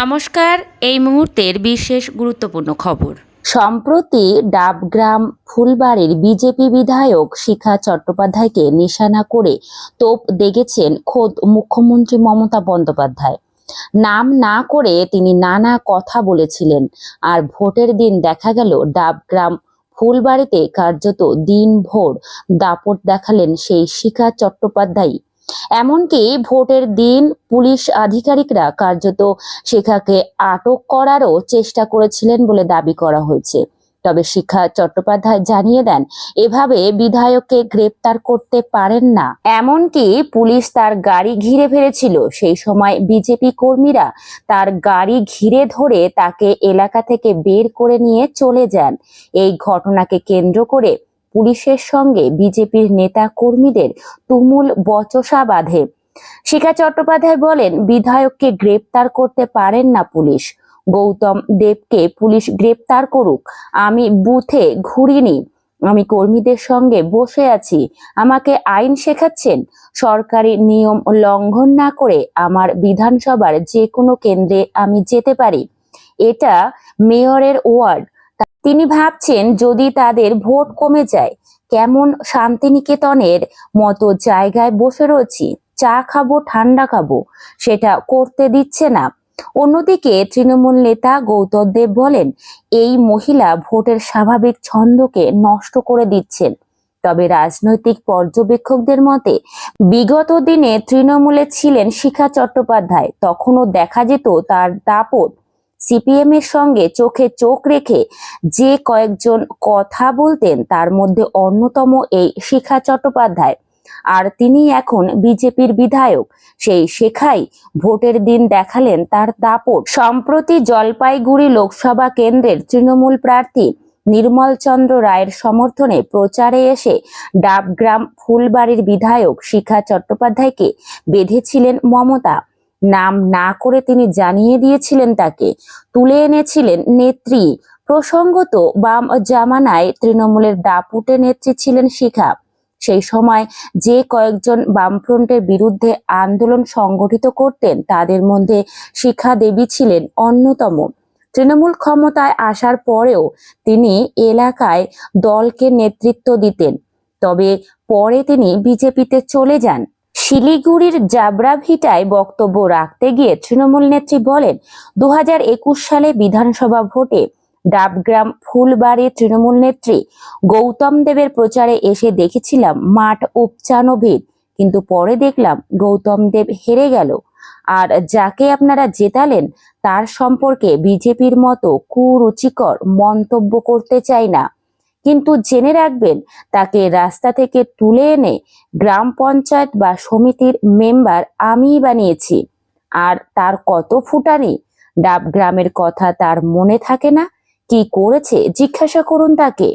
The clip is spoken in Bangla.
নমস্কার, এই মুহূর্তের বিশেষ গুরুত্বপূর্ণ খবর। সম্প্রতি ডাবগ্রাম ফুলবাড়ির বিজেপি বিধায়ক শিখা চট্টোপাধ্যায়কে নিশানা করে তোপ দেগেছেন খোদ মুখ্যমন্ত্রী মমতা বন্দ্যোপাধ্যায়। নাম না করে তিনি নানা কথা বলেছিলেন, আর ভোটের দিন দেখা গেল ডাবগ্রাম ফুলবাড়িতে কার্যত দিনভর দাপট দেখালেন সেই শিখা চট্টোপাধ্যায় এমনকি ভোটের দিন পুলিশ আধিকারিকরা কার্যত শিখাকে আটক করারও চেষ্টা করেছিলেন বলে দাবি করা হয়েছে। তবে শিখা চট্টোপাধ্যায় জানিয়ে দেন, এভাবে বিধায়ককে গ্রেপ্তার করতে পারেন না। এমনকি পুলিশ তার গাড়ি ঘিরে ফেলেছিল। সেই সময় বিজেপি কর্মীরা তার গাড়ি ঘিরে ধরে তাকে এলাকা থেকে বের করে নিয়ে চলে যান। এই ঘটনাকে কেন্দ্র করে পুলিশের সঙ্গে বিজেপির নেতা কর্মীদের তুমুল বচসা বাঁধে। শিখা চট্টোপাধ্যায় বলেন, বিধায়ককে গ্রেপ্তার করতে পারেন না পুলিশ। গৌতম দেবকে পুলিশ গ্রেপ্তার করুক। আমি বুথে ঘুরিনি। আমি কর্মীদের সঙ্গে বসে আছি। আমাকে আইন শেখাচ্ছেন। সরকারি নিয়ম লঙ্ঘন না করে আমার বিধানসভার যে কোনো কেন্দ্রে আমি যেতে পারি। এটা মেয়রের ওয়ার্ড। তিনি ভাবছেন যদি তাদের ভোট কমে যায়, কেমন শান্তিনিকেতনের মতো জায়গায় বসে রয়েছি, চা খাব, ঠান্ডা খাব, সেটা করতে দিচ্ছে না। অন্যদিকে তৃণমূল নেতা গৌতম দেব বলেন, এই মহিলা ভোটের স্বাভাবিক ছন্দকে নষ্ট করে দিচ্ছেন। তবে রাজনৈতিক পর্যবেক্ষকদের মতে, বিগত দিনে তৃণমূলে ছিলেন শিখা চট্টোপাধ্যায়, তখনও দেখা যেত তার দাপট সিপিএম এর সঙ্গে চোখে চোখ রেখে যে কয়েকজন কথা বলতেন, তার মধ্যে অন্যতম এই শিখা চট্টোপাধ্যায়। আর তিনি এখন বিজেপির বিধায়ক। সেই শেখাই ভোটের দিন দেখালেন তার দাপট। সম্প্রতি জলপাইগুড়ি লোকসভা কেন্দ্রের তৃণমূল প্রার্থী নির্মল চন্দ্র রায়ের সমর্থনে প্রচারে এসে ডাবগ্রাম ফুলবাড়ির বিধায়ক শিখা চট্টোপাধ্যায়কে বেঁধেছিলেন মমতা। নাম না করে তিনি জানিয়ে দিয়েছিলেন তাকে। তুলে এনেছিলেন নেত্রী। প্রসঙ্গত, বাম জামানায় তৃণমূলের দাপুটে নেত্রী ছিলেন শিখা। সেই সময় যে কয়েকজন বামফ্রন্টের বিরুদ্ধে আন্দোলন সংগঠিত করতেন, তাদের মধ্যে শিখা দেবী ছিলেন অন্যতম। তৃণমূল ক্ষমতায় আসার পরেও তিনি এলাকায় দলকে নেতৃত্ব দিতেন। তবে পরে তিনি বিজেপিতে চলে যান। শিলিগুড়ির জাবরাভিটায় বক্তব্য রাখতে গিয়ে তৃণমূল নেত্রী বলেন দু হাজার একুশ সালে বিধানসভা ভোটে ডাবগ্রাম ফুলবাড়ির তৃণমূল নেত্রী গৌতম দেবের প্রচারে এসে দেখেছিলাম মাঠ উপচানো ভিড়, কিন্তু পরে দেখলাম গৌতম দেব হেরে গেল। আর যাকে আপনারা জেতালেন, তার সম্পর্কে বিজেপির মতো কুরুচিকর মন্তব্য করতে চাই না। কিন্তু জেনে রাখবেন, তাকে রাস্তা থেকে তুলে এনে গ্রাম পঞ্চায়েত বা সমিতির মেম্বার আমিই বানিয়েছি। আর তার কত ফুটানি, ডাব গ্রামের কথা তার মনে থাকে না? কি করেছে? জিজ্ঞাসা করুন তাকে।